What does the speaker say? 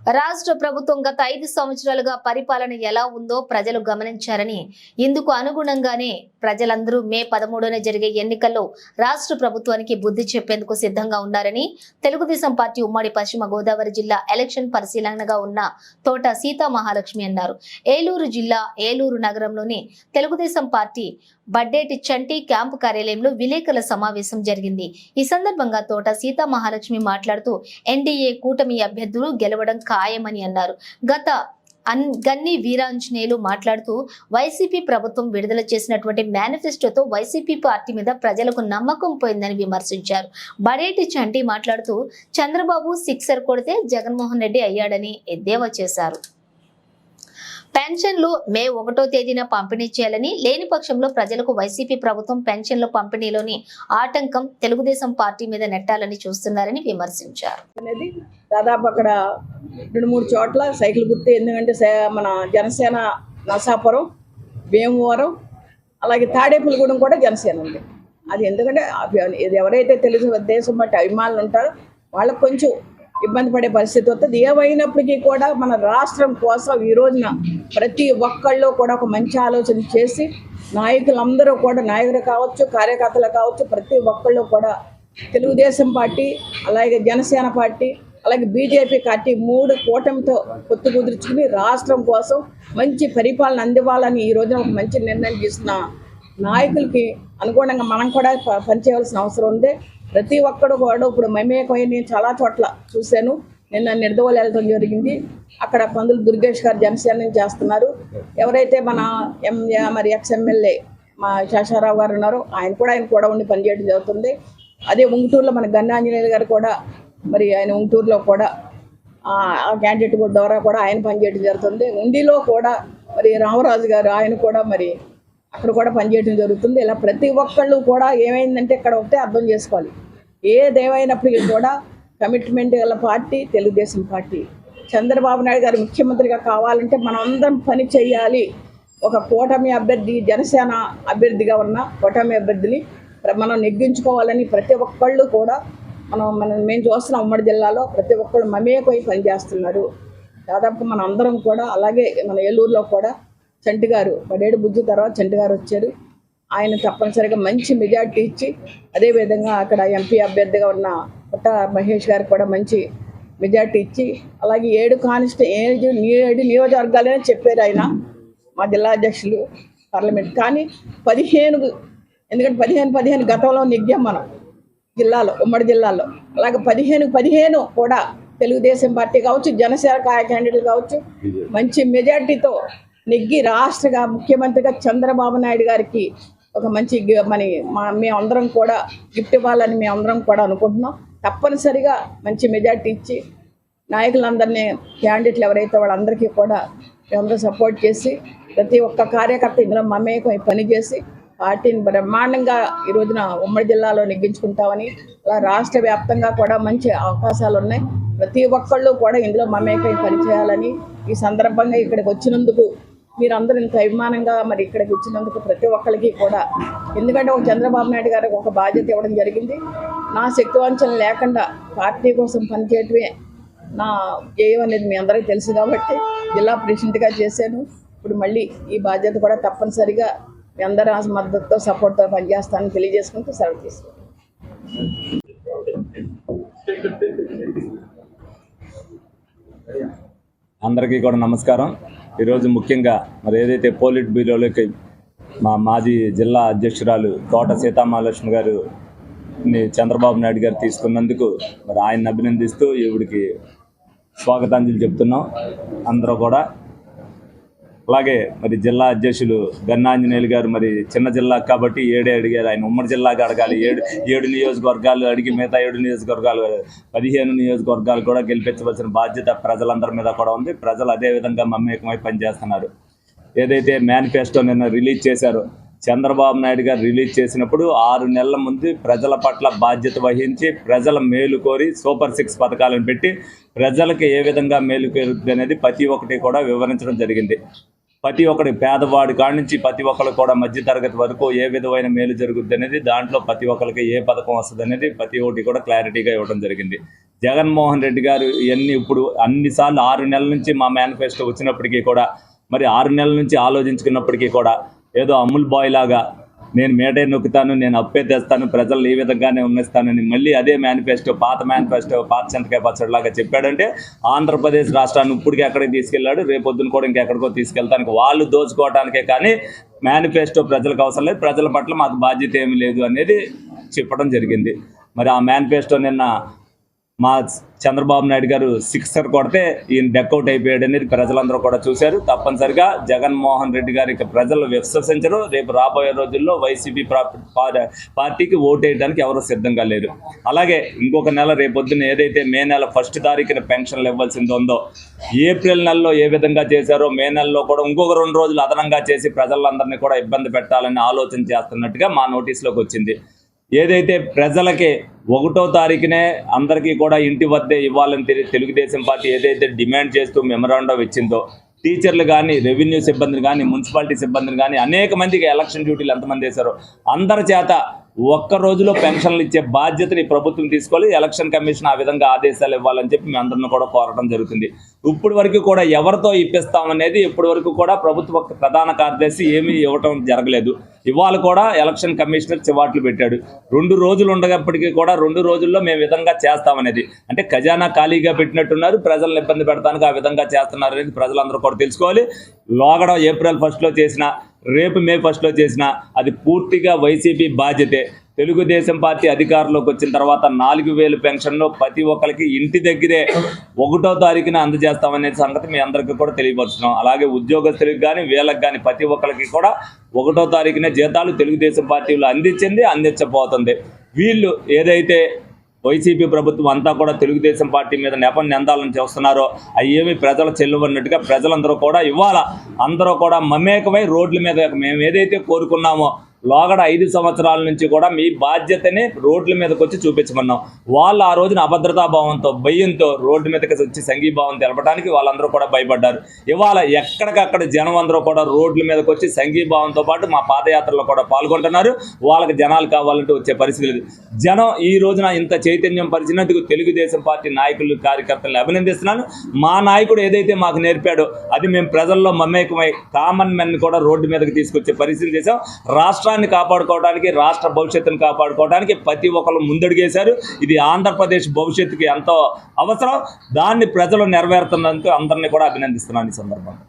రాష్ట్ర ప్రభుత్వం గత ఐదు సంవత్సరాలుగా పరిపాలన ఎలా ఉందో ప్రజలు గమనించారని ఇందుకు అనుగుణంగానే ప్రజలందరూ మే పదమూడున జరిగే ఎన్నికల్లో రాష్ట్ర ప్రభుత్వానికి బుద్ధి చెప్పేందుకు సిద్ధంగా ఉన్నారని తెలుగుదేశం పార్టీ ఉమ్మడి పశ్చిమ గోదావరి జిల్లా ఎలక్షన్ పరిశీలనగా ఉన్న తోట సీతా మహాలక్ష్మి అన్నారు. ఏలూరు జిల్లా ఏలూరు నగరంలోని తెలుగుదేశం పార్టీ బడ్డేటి చంటి క్యాంపు కార్యాలయంలో విలేకరుల సమావేశం జరిగింది. ఈ సందర్భంగా తోట సీతా మహాలక్ష్మి మాట్లాడుతూ ఎన్డీఏ కూటమి అభ్యర్థులు గెలవడం ఖాయమని అన్నారు. గత అన్ గన్ని వీరాంజనేయులు మాట్లాడుతూ వైసీపీ ప్రభుత్వం విడుదల చేసినటువంటి మేనిఫెస్టోతో వైసీపీ పార్టీ మీద ప్రజలకు నమ్మకం పోయిందని విమర్శించారు. బడేటి చంటి మాట్లాడుతూ చంద్రబాబు సిక్సర్ కొడితే జగన్మోహన్ రెడ్డి అయ్యాడని ఎద్దేవా చేశారు. పెన్షన్లు మే ఒకటో తేదీన పంపిణీ చేయాలని లేని పక్షంలో ప్రజలకు వైసీపీ ప్రభుత్వం పెన్షన్ల పంపిణీలోని ఆటంకం తెలుగుదేశం పార్టీ మీద నెట్టాలని చూస్తున్నారని విమర్శించారు. అనేది దాదాపు అక్కడ రెండు మూడు చోట్ల సైకిల్ గుర్తు ఎందుకంటే మన జనసేన నరసాపురం భీమవరం అలాగే తాడేపులగూడెం కూడా జనసేన ఉంది. అది ఎందుకంటే ఇది ఎవరైతే తెలుగు దేశం బట్టి అభిమానులు ఉంటారో వాళ్ళకి కొంచెం ఇబ్బంది పడే పరిస్థితి వస్తుంది. ఏమైనప్పటికీ కూడా మన రాష్ట్రం కోసం ఈ రోజున ప్రతి ఒక్కళ్ళు కూడా ఒక మంచి ఆలోచన చేసి నాయకులందరూ కూడా నాయకులు కావచ్చు కార్యకర్తలు కావచ్చు ప్రతి ఒక్కళ్ళు కూడా తెలుగుదేశం పార్టీ అలాగే జనసేన పార్టీ అలాగే బీజేపీ పార్టీ మూడు కూటమితో పొత్తు కుదుర్చుకుని రాష్ట్రం కోసం మంచి పరిపాలన అందివ్వాలని ఈ రోజున ఒక మంచి నిర్ణయం తీసుకున్న నాయకులకి అనుగుణంగా మనం కూడా ప- పనిచేయవలసిన అవసరం ఉంది. ప్రతి ఒక్కడు కూడా ఇప్పుడు మమేకమై నేను చాలా చోట్ల చూశాను. నిన్న నిర్దవలు వెళ్ళడం జరిగింది. అక్కడ పందులు దుర్గేష్ గారు జనసేన నుంచి చేస్తున్నారు. ఎవరైతే మన ఎం మరి ఎక్స్ఎమ్మెల్యే మా శేషారావు గారు ఉన్నారో ఆయన కూడా ఆయన కూడా ఉండి పనిచేయడం జరుగుతుంది. అదే ఉంగుటూరులో మన గన్నాంజనేయులు గారు కూడా మరి ఆయన ఉంగుటూరులో కూడా ఆ క్యాండిడేట్ ద్వారా కూడా ఆయన పనిచేయడం జరుగుతుంది. ఉండిలో కూడా మరి రామరాజు గారు ఆయన కూడా మరి అక్కడ కూడా పనిచేయడం జరుగుతుంది. ఇలా ప్రతి ఒక్కళ్ళు కూడా ఏమైందంటే ఇక్కడ ఒకటే అర్థం చేసుకోవాలి. ఏదేమైనప్పటికీ కూడా కమిట్మెంట్ గల పార్టీ తెలుగుదేశం పార్టీ. చంద్రబాబు నాయుడు గారు ముఖ్యమంత్రిగా కావాలంటే మనం అందరం పని చేయాలి. ఒక కూటమి అభ్యర్థి జనసేన అభ్యర్థిగా ఉన్న కూటమి అభ్యర్థిని మనం నెగ్గించుకోవాలని ప్రతి ఒక్కళ్ళు కూడా మనం మనం మేము చూస్తున్నాం ఉమ్మడి జిల్లాలో ప్రతి ఒక్కళ్ళు మమేకమై పనిచేస్తున్నారు. దాదాపు మన అందరం కూడా అలాగే మన ఏలూరులో కూడా చంటి గారు పడేడు బుజ్జి తర్వాత చంటి గారు వచ్చారు. ఆయన తప్పనిసరిగా మంచి మెజార్టీ ఇచ్చి అదేవిధంగా అక్కడ ఎంపీ అభ్యర్థిగా ఉన్న పుట్ట మహేష్ గారికి కూడా మంచి మెజార్టీ ఇచ్చి అలాగే ఏడు కానిస్టే ఏడు ఏడు నియోజకవర్గాలనే చెప్పారు ఆయన మా జిల్లా అధ్యక్షులు పార్లమెంట్. కానీ పదిహేను ఎందుకంటే పదిహేను పదిహేను గతంలో నెగ్గాం మనం జిల్లాలో ఉమ్మడి జిల్లాలో. అలాగే పదిహేను పదిహేను కూడా తెలుగుదేశం పార్టీ కావచ్చు జనసేన క్యాండిడేట్లు కావచ్చు మంచి మెజార్టీతో నెగ్గి రాష్ట్రగా ముఖ్యమంత్రిగా చంద్రబాబు నాయుడు గారికి ఒక మంచి గి- మన మా మేమందరం కూడా గిఫ్ట్ ఇవ్వాలని మేమందరం కూడా అనుకుంటున్నాం. తప్పనిసరిగా మంచి మెజార్టీ ఇచ్చి నాయకులందరినీ క్యాండిడేట్లు ఎవరైతే వాళ్ళందరికీ కూడా మేమందరూ సపోర్ట్ చేసి ప్రతి ఒక్క కార్యకర్త ఇందులో మమేకం పనిచేసి పార్టీని బ్రహ్మాండంగా ఈ రోజున ఉమ్మడి జిల్లాలో నెగ్గించుకుంటామని అలా రాష్ట్ర వ్యాప్తంగా కూడా మంచి అవకాశాలు ఉన్నాయి. ప్రతి ఒక్కళ్ళు కూడా ఇందులో మమేకై పనిచేయాలని ఈ సందర్భంగా ఇక్కడికి వచ్చినందుకు మీరందరూ ఇంత అభిమానంగా మరి ఇక్కడికి వచ్చినందుకు ప్రతి ఒక్కరికి కూడా. ఎందుకంటే ఒక చంద్రబాబు నాయుడు గారికి ఒక బాధ్యత ఇవ్వడం జరిగింది. నా శక్తివంచన లేకుండా పార్టీ కోసం పనిచేయటమే నా ధ్యేయం అనేది మీ అందరికీ తెలుసు కాబట్టి జిల్లా ప్రెసిడెంట్గా చేశాను. ఇప్పుడు మళ్ళీ ఈ బాధ్యత కూడా తప్పనిసరిగా మీ అందరి మద్దతుతో సపోర్ట్తో పనిచేస్తానని తెలియజేసుకుంటూ సెలవు తీసుకుంటాను అందరికీ కూడా నమస్కారం. ఈరోజు ముఖ్యంగా మరి ఏదైతే పోలిట్ బ్యూరోలోకి మా మాజీ జిల్లా అధ్యక్షురాలు తోట సీతామహాలక్ష్మి గారు ని చంద్రబాబు నాయుడు గారు తీసుకున్నందుకు మరి ఆయన్ని అభినందిస్తూ ఈవిడికి స్వాగతాంజలి చెప్తున్నాం. అందరూ కూడా అలాగే మరి జిల్లా అధ్యక్షులు గన్నాంజనేయులు గారు మరి చిన్న జిల్లా కాబట్టి ఏడే అడిగారు. ఆయన ఉమ్మడి జిల్లాగా అడగాలి. ఏడు ఏడు నియోజకవర్గాలు అడిగి మిగతా ఏడు నియోజకవర్గాలు పదిహేను నియోజకవర్గాలు కూడా గెలిపించవలసిన బాధ్యత ప్రజలందరి మీద కూడా ఉంది. ప్రజలు అదే విధంగా మమేకమై పనిచేస్తున్నారు. ఏదైతే మేనిఫెస్టో నిన్న రిలీజ్ చేశారో చంద్రబాబు నాయుడు గారు రిలీజ్ చేసినప్పుడు ఆరు నెలల ముందు ప్రజల పట్ల బాధ్యత వహించి ప్రజల మేలు కోరి సూపర్ సిక్స్ పథకాలను పెట్టి ప్రజలకు ఏ విధంగా మేలు కోరుద్ది అనేది ప్రతి ఒక్కటి కూడా వివరించడం జరిగింది. ప్రతి ఒక్కడి పేదవాడి కాడి నుంచి ప్రతి ఒక్కరికి కూడా మధ్య తరగతి వరకు ఏ విధమైన మేలు జరుగుద్ది అనేది దాంట్లో ప్రతి ఒక్కరికి ఏ పథకం వస్తుంది అనేది ప్రతి ఒక్కటి కూడా క్లారిటీగా ఇవ్వడం జరిగింది. జగన్మోహన్ రెడ్డి గారు ఇవన్నీ ఇప్పుడు అన్నిసార్లు ఆరు నెలల నుంచి మా మేనిఫెస్టో వచ్చినప్పటికీ కూడా మరి ఆరు నెలల నుంచి ఆలోచించుకున్నప్పటికీ కూడా ఏదో అమూల్ బాయ్ లాగా నేను మేడే నొక్కుతాను నేను అప్పే తెస్తాను ప్రజలు ఈ విధంగానే ఉన్నస్తానని మళ్ళీ అదే మేనిఫెస్టో పాత మేనిఫెస్టో పాత చింతకాయ పచ్చడిలాగా చెప్పాడంటే ఆంధ్రప్రదేశ్ రాష్ట్రాన్ని ఇప్పటికి ఎక్కడికి తీసుకెళ్ళాడు రేపొద్దున కూడా ఇంకెక్కడికో తీసుకెళ్తానికి వాళ్ళు దోచుకోవడానికే కానీ మేనిఫెస్టో ప్రజలకు అవసరం లేదు ప్రజల పట్ల మాకు బాధ్యత ఏమి లేదు అనేది చెప్పడం జరిగింది. మరి ఆ మేనిఫెస్టో నిన్న మా చంద్రబాబు నాయుడు గారు సిక్సర్ కొడితే ఈయన డెక్అవుట్ అయిపోయాడు అనేది ప్రజలందరూ కూడా చూశారు. తప్పనిసరిగా జగన్మోహన్ రెడ్డి గారికి ప్రజలు విశ్వసించరు. రేపు రాబోయే రోజుల్లో వైసీపీ పార్టీకి ఓటు వేయడానికి ఎవరు సిద్ధంగా లేరు. అలాగే ఇంకొక నెల రేపొద్దున ఏదైతే మే నెల ఫస్ట్ తారీఖున పెన్షన్లు ఇవ్వాల్సింది ఉందో ఏప్రిల్ నెలలో ఏ విధంగా చేశారో మే నెలలో కూడా ఇంకొక రెండు రోజులు అదనంగా చేసి ప్రజలందరినీ కూడా ఇబ్బంది పెట్టాలని ఆలోచన చేస్తున్నట్టుగా మా నోటీస్లోకి వచ్చింది. ఏదైతే ప్రజలకి ఒకటో తారీఖునే అందరికీ కూడా ఇంటి వద్దే ఇవ్వాలని తెలి- తెలుగుదేశం పార్టీ ఏదైతే డిమాండ్ చేస్తూ మెమరాండం ఇచ్చిందో టీచర్లు కానీ రెవెన్యూ సిబ్బందిని కానీ మున్సిపాలిటీ సిబ్బందిని కానీ అనేక మందికి ఎలక్షన్ డ్యూటీలు ఎంతమంది వేశారో అందరి చేత ఒక్క రోజులో పెన్షన్లు ఇచ్చే బాధ్యతని ప్రభుత్వం తీసుకోవాలి. ఎలక్షన్ కమిషన్ ఆ విధంగా ఆదేశాలు ఇవ్వాలని చెప్పి మేము అందరిని కూడా కోరడం జరుగుతుంది. ఇప్పటి వరకు కూడా ఎవరితో ఇప్పిస్తామనేది ఇప్పటి వరకు కూడా ప్రభుత్వ ప్రధాన కార్యదర్శి ఏమీ ఇవ్వటం జరగలేదు. ఇవాళ కూడా ఎలక్షన్ కమిషనర్ చివాట్లు పెట్టాడు. రెండు రోజులు ఉండగప్పటికీ కూడా రెండు రోజుల్లో మేము విధంగా చేస్తామనేది. అంటే ఖజానా ఖాళీగా పెట్టినట్టున్నారు. ప్రజలను ఇబ్బంది పెడతానికి ఆ విధంగా చేస్తున్నారు అనేది ప్రజలందరూ కూడా తెలుసుకోవాలి. లోగడ ఏప్రిల్ ఫస్ట్లో చేసిన రేపు మే ఫస్ట్లో చేసిన అది పూర్తిగా వైసీపీ బాధ్యతే. తెలుగుదేశం పార్టీ అధికారంలోకి వచ్చిన తర్వాత నాలుగు వేలు పెన్షన్లు ప్రతి ఒక్కరికి ఇంటి దగ్గరే ఒకటో తారీఖున అందజేస్తామనే సంగతి మీ అందరికీ కూడా తెలియపరుస్తున్నాం. అలాగే ఉద్యోగస్తులకు కానీ వీళ్ళకి కానీ ప్రతి ఒక్కరికి కూడా ఒకటో తారీఖునే జీతాలు తెలుగుదేశం పార్టీలో అందించింది అందించబోతుంది. వీళ్ళు ఏదైతే వైసీపీ ప్రభుత్వం అంతా కూడా తెలుగుదేశం పార్టీ మీద నెపం నిందాలను చేస్తున్నారో అవి ఏమి ప్రజల చెల్లువన్నట్టుగా ప్రజలందరూ కూడా ఇవాళ అందరూ కూడా మమేకమై రోడ్ల మీద మేము ఏదైతే కోరుకున్నామో లోగడ ఐదు సంవత్సరాల నుంచి కూడా మీ బాధ్యతని రోడ్ల మీదకి వచ్చి చూపించమన్నాం. వాళ్ళు ఆ రోజున అభద్రతా భావంతో భయంతో రోడ్డు మీదకి వచ్చి సంఘీభావం తెలపడానికి వాళ్ళందరూ కూడా భయపడ్డారు. ఇవాళ ఎక్కడికక్కడ జనం అందరూ కూడా రోడ్ల మీదకి వచ్చి సంఘీభావంతో పాటు మా పాదయాత్రలో కూడా పాల్గొంటున్నారు. వాళ్ళకి జనాలు కావాలంటే వచ్చే పరిస్థితి లేదు. జనం ఈ రోజున ఇంత చైతన్యం పరిచినందుకు తెలుగుదేశం పార్టీ నాయకులు కార్యకర్తలను అభినందిస్తున్నాను. మా నాయకుడు ఏదైతే మాకు నేర్పాడో అది మేము ప్రజల్లో మమేకమై కామన్ మెన్ కూడా రోడ్డు మీదకి తీసుకొచ్చే పరిస్థితి చేశాం. రాష్ట్రాన్ని కాపాడుకోవడానికి రాష్ట్ర భవిష్యత్తును కాపాడుకోవడానికి ప్రతి ఒక్కరు ముందడుగేశారు. ఇది ఆంధ్రప్రదేశ్ భవిష్యత్తుకి ఎంతో అవసరం. దాన్ని ప్రజలు నెరవేరుతున్నందుకు అందరినీ కూడా అభినందిస్తున్నాను ఈ సందర్భంగా.